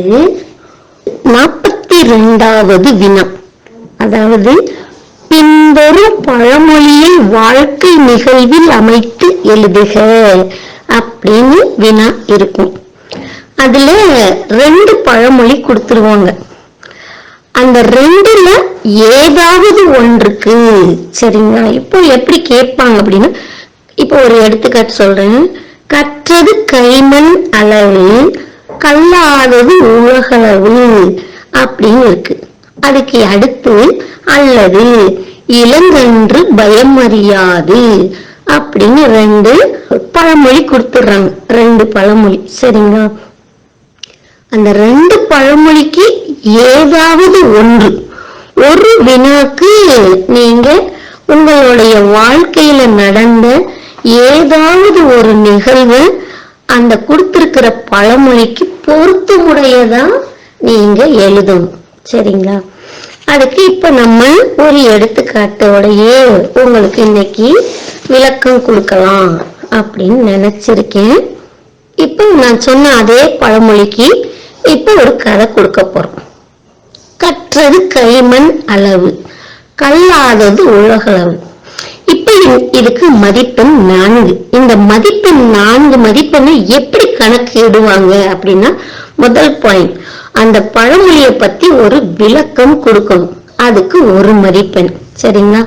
அதாவது நாற்பத்தி ரெண்டாவது வினா அதாவது பின்வரும் பழமொழியை வாழ்க்கை நிகழ்வில் அமைத்து எழுதுக அப்படின்னு வினா இருக்கும். அதுல ரெண்டு பழமொழி கொடுத்துருவாங்க. அந்த ரெண்டுல ஏதாவது ஒன்றுக்கு சரிங்களா? இப்போ எப்படி கேட்பாங்க அப்படின்னா இப்போ ஒரு எடுத்துக்காட்டு சொல்றேன். கற்றது கைமண் அளவில் கல்லாதது உலகளவு அப்படின்னு இருக்கு. அதுக்கு அடுத்து அல்லது இளங்கன்று பயம் அறியாது அப்படின்னு ரெண்டு பழமொழி கொடுத்துடுறாங்க. ரெண்டு பழமொழி. சரிங்களா? அந்த ரெண்டு பழமொழிக்கு ஏதாவது ஒன்று. ஒரு வினாக்கு நீங்க உங்களுடைய வாழ்க்கையில நடந்த ஏதாவது ஒரு நிகழ்வு அந்த கொடுத்திருக்கிற பழமொழிக்கு பொருத்தமுடையதா நீங்க எழுதணும் சரிங்களா? அதுக்கு இப்ப நம்ம ஒரு எடுத்துக்காட்டோடையே உங்களுக்கு இன்னைக்கு விளக்கம் கொடுக்கலாம் அப்படின்னு நினைச்சிருக்கேன். இப்போ நான் சொன்ன அதே பழமொழிக்கு இப்போ ஒரு கதை கொடுக்க போறோம். கற்றது கைமண் அளவு கல்லாதது உலகளவு. இப்ப இதுக்கு மதிப்பெண் நான்கு. இந்த மதிப்பெண் நான்கு மதிப்பெண்ணை எப்படி கணக்கு இடுவாங்க அப்படின்னா முதல் பாயிண்ட் அந்த பழமொழியை பத்தி ஒரு விளக்கம் கொடுக்கணும். அதுக்கு ஒரு மதிப்பெண். சரிங்களா?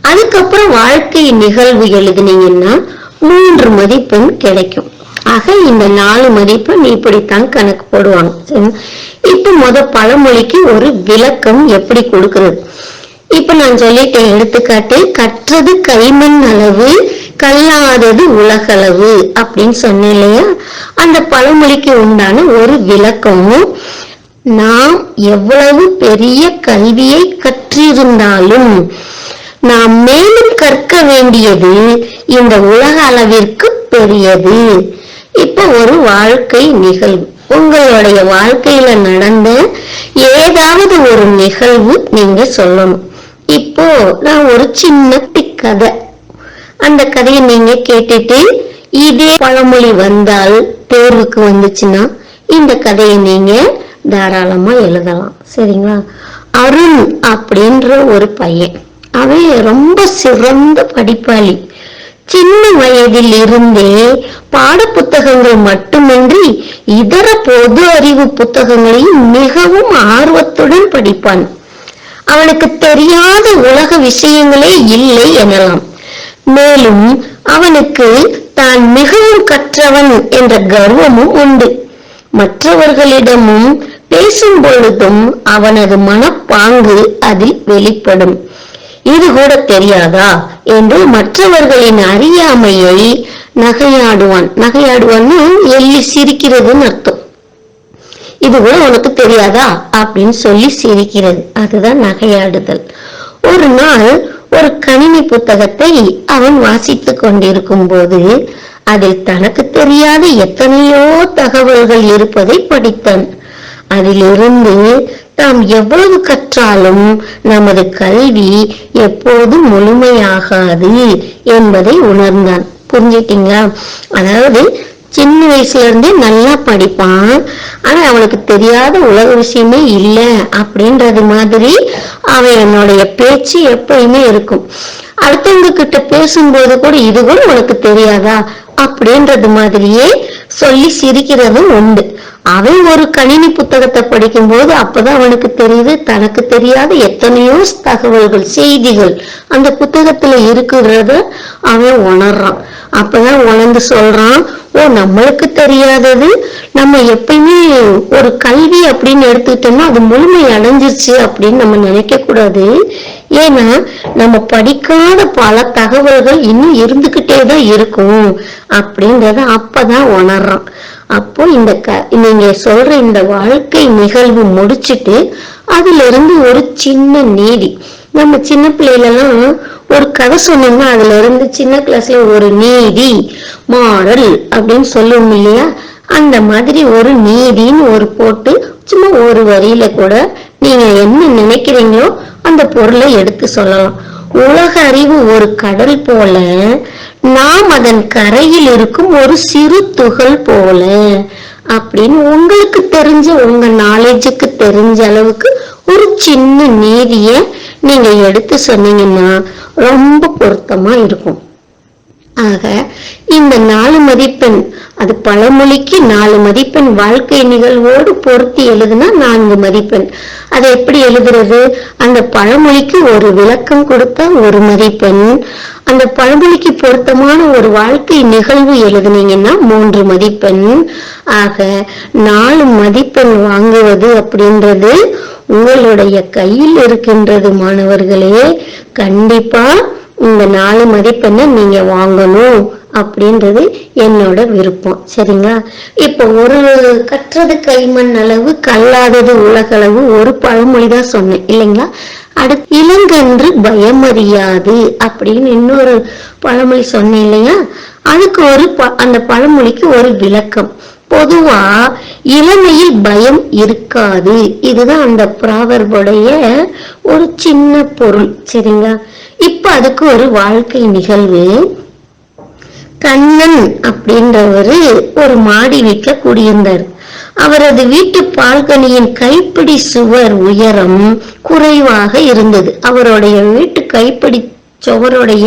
அதுக்கப்புறம் வாழ்க்கை நிகழ்வு எழுதுனீங்கன்னா மூன்று மதிப்பெண் கிடைக்கும். ஆக இந்த நாலு மதிப்பெண் இப்படித்தான் கணக்கு போடுவாங்க. சரிங்களா? இப்ப முத பழமொழிக்கு ஒரு விளக்கம் எப்படி கொடுக்கறது? இப்ப நான் சொல்லிட்டேன் எடுத்துக்காட்டு கற்றது கைமண் அளவு கல்லாதது உலகளவு அப்படின்னு சொன்னேன் இல்லையா? அந்த பழமொழிக்கு உண்டான ஒரு விளக்கமும் நாம் எவ்வளவு பெரிய கல்வியை கற்றிருந்தாலும் நாம் மேலும் கற்க வேண்டியது இந்த உலக அளவிற்கு பெரியது. இப்ப ஒரு வாழ்க்கை நிகழ்வு. உங்களுடைய வாழ்க்கையில நடந்த ஏதாவது ஒரு நிகழ்வு நீங்க சொல்லணும். இப்போ நான் ஒரு சின்ன குட்டி கதை. அந்த கதையை நீங்க கேட்டுட்டு இதே பழமொழி வந்தால் தேர்வுக்கு வந்துச்சுன்னா இந்த கதையை நீங்க தாராளமா எழுதலாம். சரிங்களா? அருண் அப்படின்ற ஒரு பையன். அவன் ரொம்ப சிறந்த படிப்பாளி. சின்ன வயதில் இருந்தே பாடப்புத்தகங்கள் மட்டுமின்றி இதர பொது அறிவு புத்தகங்களையும் மிகவும் ஆர்வத்துடன் படிப்பான். அவனுக்கு தெரியாத உலக விஷயங்களே இல்லை எனலாம். மேலும் அவனுக்கு தான் மிகவும் கற்றவன் என்ற கர்வமும் உண்டு. மற்றவர்களிடமும் பேசும் பொழுதும் அவனது மனப்பாங்கு அதில் வெளிப்படும். இது கூட தெரியாதா என்று மற்றவர்களின் அறியாமையை நகையாடுவான். நகையாடுவான்னு எள்ளி சிரிக்கிறதுன்னு அர்த்தம். இது கூட உனக்கு தெரியாதா? அப்படின்னு சொல்லி சிரிக்கிறது. அதுதான் நகையாடுதல். ஒரு நாள் ஒரு கணினி புத்தகத்தை அவன் வாசித்துக் கொண்டிருக்கும் போது அதில் தனக்கு தெரியாத எத்தனையோ தகவல்கள் இருப்பதை படித்தான். அதிலிருந்து தாம் எவ்வளவு கற்றாலும் நமது கல்வி எப்போதும் முழுமையாகாது என்பதை உணர்ந்தான். புரிஞ்சிட்டீங்களா அதாவது சின்ன வயசுல இருந்தே நல்லா படிப்பான். ஆனா அவனுக்கு தெரியாத உலக விஷயமே இல்லை அப்படின்றது மாதிரி அவனுடைய பேச்சு எப்பயுமே இருக்கும். அடுத்தவங்க கிட்ட பேசும்போது கூட இது கூட உனக்கு தெரியாதா? அப்படின்றது மாதிரியே சொல்லி சிரிக்கிறதும் உண்டு. அவன் ஒரு கணினி புத்தகத்தை படிக்கும்போது அப்பதான் அவனுக்கு தெரியுது தனக்கு தெரியாத எத்தனையோ தகவல்கள் செய்திகள் அந்த புத்தகத்துல இருக்கிறத அவன் உணர்றான். அப்பதான் உணர்ந்து சொல்றான் ஓ நம்மளுக்கு தெரியாதது. நம்ம எப்பயுமே ஒரு கல்வி அப்படின்னு எடுத்துக்கிட்டோம்னா அது முழுமை அடைஞ்சிருச்சு அப்படின்னு நம்ம நினைக்க கூடாது ஏன்னா நம்ம படிக்காத பல தகவல்கள் இன்னும் இருந்துகிட்டே தான் இருக்கும். அப்படின்றத அப்பதான் உணர்றான். அப்போ இந்த க நீங்க சொல்ற இந்த வாழ்க்கை நிகழ்வு முடிச்சிட்டு அதுல இருந்து ஒரு சின்ன நீதி. நம்ம சின்ன பிள்ளைகளெல்லாம் ஒரு கதை சொன்னோம்னா அதுல இருந்து சின்ன கிளாஸ்ல ஒரு நீதி மாறல் அப்படின்னு சொல்லுவோம் இல்லையா? அந்த மாதிரி ஒரு நீதின்னு ஒரு போட்டு சும்மா ஒரு வரியில கூட நீங்க என்ன நினைக்கிறீங்களோ அந்த பொருளை எடுத்து சொல்லலாம். உலக அறிவு ஒரு கடல் போல நாம் அதன் கரையில் இருக்கும் ஒரு சிறு துகள் போல. அப்படின்னு உங்களுக்கு தெரிஞ்ச உங்க நாலேஜுக்கு தெரிஞ்ச அளவுக்கு ஒரு சின்ன நீதிய நீங்க எடுத்து சொன்னீங்கன்னா ரொம்ப பொருத்தமா இருக்கும். ஆக இந்த நாலு மதிப்பெண் அது பழமொழிக்கு நாலு மதிப்பெண் வாழ்க்கை நிகழ்வோடு பொருத்தி எழுதுனா நான்கு மதிப்பெண். அதை எப்படி எழுதுறது? அந்த பழமொழிக்கு ஒரு விளக்கம் கொடுத்தா ஒரு மதிப்பெண். அந்த பழமொழிக்கு பொருத்தமான ஒரு வாழ்க்கை நிகழ்வு எழுதுனீங்கன்னா மூன்று மதிப்பெண். ஆக நாலு மதிப்பெண் வாங்குவது அப்படின்றது உங்களுடைய கையில் இருக்கின்றது மாணவர்களே. கண்டிப்பா இந்த நாலு மதிப்பெண்ணை நீங்க வாங்கணும் அப்படின்றது என்னோட விருப்பம். சரிங்களா? இப்போ ஒரு கற்றது கைமண் அளவு கல்லாதது உலகளவு ஒரு பழமொழி தான் சொன்னேன் இல்லைங்களா? அடுத்து இளங்கன்று பயமறியாது அப்படின்னு இன்னொரு பழமொழி சொன்னேன் இல்லையா? அதுக்கு ஒரு ப- அந்த பழமொழிக்கு ஒரு விளக்கம். பொதுவா இளமையில் பயம் இருக்காது. இதுதான் அந்த ப்ராவர்புடைய ஒரு சின்ன பொருள். சரிங்களா? இப்ப அதுக்கு ஒரு வாழ்க்கை நிகழ்வு. கண்ணன் அப்படின்றவரு ஒரு மாடி வீட்டுல குடியிருந்தார். அவரது வீட்டு பால்கனியின் கைப்பிடி சுவர் உயரம் குறைவாக இருந்தது. அவருடைய வீட்டு கைப்பிடி சுவருடைய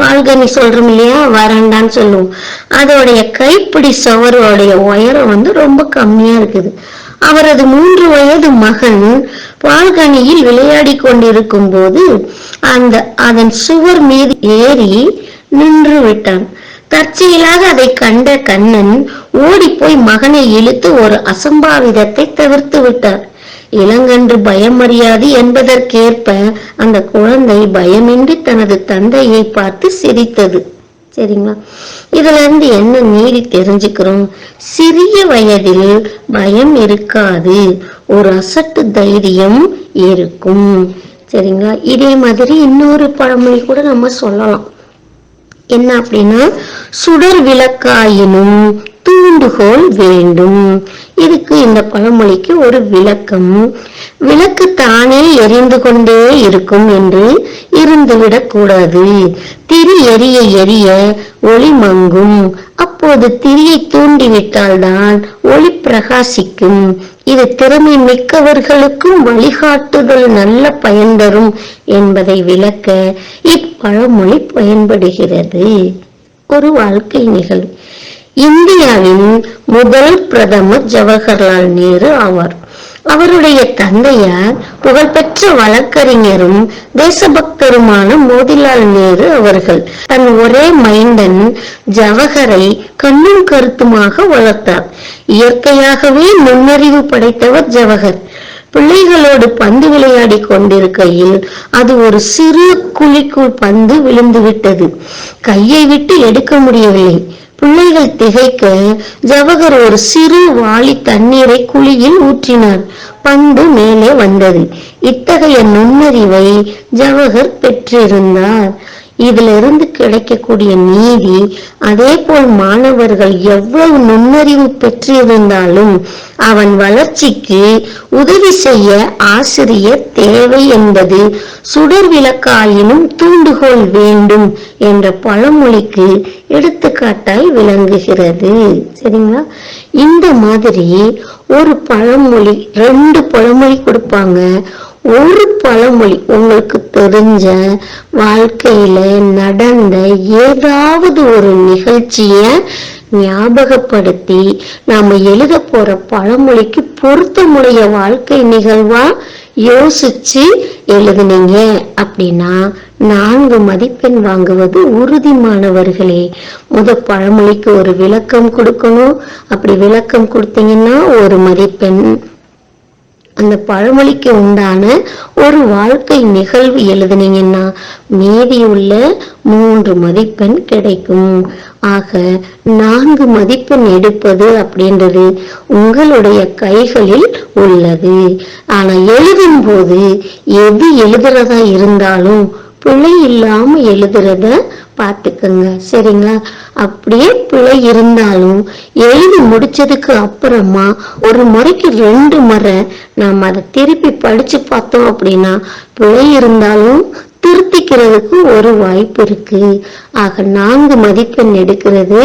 பால்கனி சொல்றோம் இல்லையா? வராண்டான்னு சொல்லுவோம். அதோடைய கைப்பிடி சுவருடைய உயரம் வந்து ரொம்ப கம்மியா இருக்குது. அவரது மூன்று வயது மகன் பால்கனியில் விளையாடி கொண்டிருக்கும் போது அந்த அதன் சுவர் மீது ஏறி நின்று விட்டான். தற்செயலாக அதை கண்ட கண்ணன் ஓடிப்போய் மகனை இழுத்து ஒரு அசம்பாவிதத்தை தவிர்த்து விட்டார். இளங்கன்று பயமறியாது என்பதற்கேற்ப அந்த குழந்தை பயமின்றி தனது தந்தையை பார்த்து சிரித்தது. சரிங்களா இதுல இருந்து என்ன நீதி தெரிஞ்சுக்கிறோம்? சிறிய வயதில் பயம் இருக்காது ஒரு அசட்டு தைரியம் இருக்கும். சரிங்களா? இதே மாதிரி இன்னொரு பழமொழி கூட நம்ம சொல்லலாம். என்ன அப்படின்னா சுடர் விளக்காயினும் தூண்டுகோல் வேண்டும். இதுக்கு இந்த பழமொழிக்கு ஒரு விளக்கம். விளக்கு தானே எரிந்து கொண்டே இருக்கும் என்று இருந்துவிடக் கூடாது. திரு எரிய எரிய ஒளி மங்கும். அப்போது திரியை தூண்டிவிட்டால்தான் ஒளி பிரகாசிக்கும். இது திறமை மிக்கவர்களுக்கும் வழிகாட்டுதல் நல்ல பயன் தரும் என்பதை விளக்க இப்பழமொழி பயன்படுகிறது. ஒரு வாழ்க்கை நிகழ்வு இந்தியாவின் முதல் பிரதமர் ஜவஹர்லால் நேரு ஆவார். அவருடைய தந்தையார் புகழ்பெற்ற வழக்கறிஞரும் தேசபக்தருமான மோதிலால் நேரு அவர்கள். தன் ஒரே மைந்தன் ஜவஹரை கண்ணும் கருத்துமாக வளர்த்தார். இயற்கையாகவே நுண்ணறிவு படைத்தவர் ஜவஹர். பிள்ளைகளோடு பந்து விளையாடி கொண்டிருக்கையில் அது ஒரு சிறு குழிக்குள் பந்து விழுந்து விட்டது கையை விட்டு எடுக்க முடியவில்லை. பிள்ளைகள் திகைக்க ஜவஹர் ஒரு சிறு வாளி தண்ணீரை குழியில் ஊற்றினார். பந்து மேலே வந்தது. இத்தகைய நுண்ணறிவை ஜவஹர் பெற்றிருந்தார். இதிலிருந்து கிடைக்கக்கூடிய நீதி அதே போல் மாணவர்கள் எவ்வளவு நுண்ணறிவு பெற்றிருந்தாலும் அவன் வளர்ச்சிக்கு உதவி செய்ய ஆசிரியர் தேவை என்பது சுடர் விளக்காயினும் தூண்டுகோல் வேண்டும் என்ற பழமொழிக்கு எடுத்துக்காட்டாய் விளங்குகிறது. சரிங்களா? இந்த மாதிரி ஒரு பழமொழி ரெண்டு பழமொழி கொடுப்பாங்க. ஒரு பழமொழி உங்களுக்கு தெரிஞ்ச வாழ்க்கையில நடந்த ஏதாவது ஒரு நிகழ்ச்சிய ஞாபகப்படுத்தி நாம எழுத போற பழமொழிக்கு பொருத்தமுடைய வாழ்க்கை நிகழ்வா யோசிச்சு எழுதுனீங்க அப்படின்னா நான்கு மதிப்பெண் வாங்குவது உறுதி மாணவர்களே முத பழமொழிக்கு ஒரு விளக்கம் கொடுக்கணும். அப்படி விளக்கம் கொடுத்தீங்கன்னா ஒரு மதிப்பெண். அந்த பழமொழிக்கு உண்டான ஒரு வாழ்க்கை நிகழ்வு எழுதுனீங்கன்னா மீதியுள்ள மூன்று மதிப்பெண் கிடைக்கும். ஆக நான்கு மதிப்பெண் எடுப்பது அப்படின்றது உங்களுடைய கைகளில் உள்ளது. ஆனா எழுதும் போது எது எழுதுறதா இருந்தாலும் பிழை இல்லாம எழுதுறத பார்த்துக்கங்க சரிங்களா? அப்படியே பிழை இருந்தாலும் எழுதி முடிச்சதுக்கு அப்புறமா ஒரு முறைக்கு ரெண்டு முறை நாம் அதை திருப்பி படிச்சு பார்த்தோம் அப்படின்னா பிழை இருந்தாலும் திருத்திக்கிறதுக்கு ஒரு வாய்ப்பு இருக்கு. ஆக நான்கு மதிப்பெண் எடுக்கிறது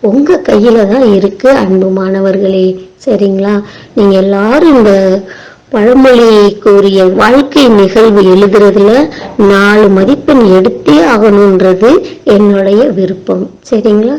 உங்க கையில தான் இருக்கு அன்பு மாணவர்களே. சரிங்களா? நீங்க எல்லாரும் இந்த பழமொழி கூறிய வாழ்க்கை நிகழ்வு எழுதுறதுல நாலு மதிப்பெண் எடுத்தே ஆகணுன்றது என்னுடைய விருப்பம். சரிங்களா?